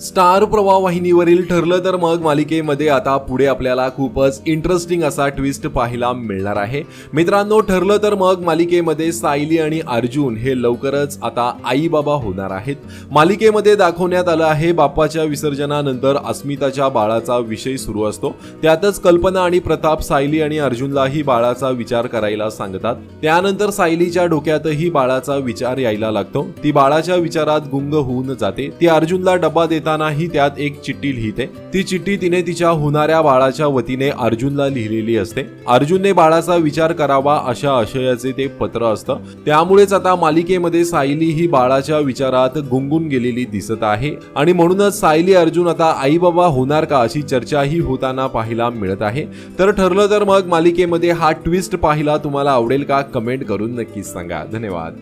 Star प्रवाह वाहिनीवरील ठरलं तर मग मालिकेमध्ये आता पुढे आपल्याला खूपच इंटरेस्टिंग असा ट्विस्ट पाहायला मिळणार आहे. मित्रांनो ठरलं तर मग मालिकेमध्ये सायली आणि अर्जुन हे लवकरच आता आई बाबा होणार आहेत. मालिकेमध्ये दाखवण्यात आलं आहे बाप्पाच्या विसर्जनानंतर अस्मिताच्या बाळाचा विषय सुरू असतो. त्यातच कल्पना आणि प्रताप सायली आणि अर्जुनलाही बाळाचा विचार करायला सांगतात. त्यानंतर सायलीच्या डोक्यातही बाळाचा विचार यायला लागतो. ती बाळाच्या विचारात गुंग होऊन जाते. ती अर्जुनला डबा देतानाही त्यात एक चिठ्ठी लिहिते. ती चिठ्ठी तिने तिच्या होणाऱ्या बाळाच्या वतीने अर्जुनला लिहिलेली असते. अर्जुनने बाळाचा विचार करावा अशा आशयाचे ते पत्र असतं. त्यामुळेच आता मालिकेमध्ये सायली ही बाळाच्या विचारात गुंगून गेलेली दिसत आहे. आणि म्हणूनच सायली अर्जुन आता आई बाबा होणार का अशी चर्चाही होताना पाहायला मिळत आहे. तर ठरलं तर मग मालिकेमध्ये हा ट्विस्ट पाहिला तुम्हाला आवडेल का? कमेंट करून नक्कीच सांगा. धन्यवाद.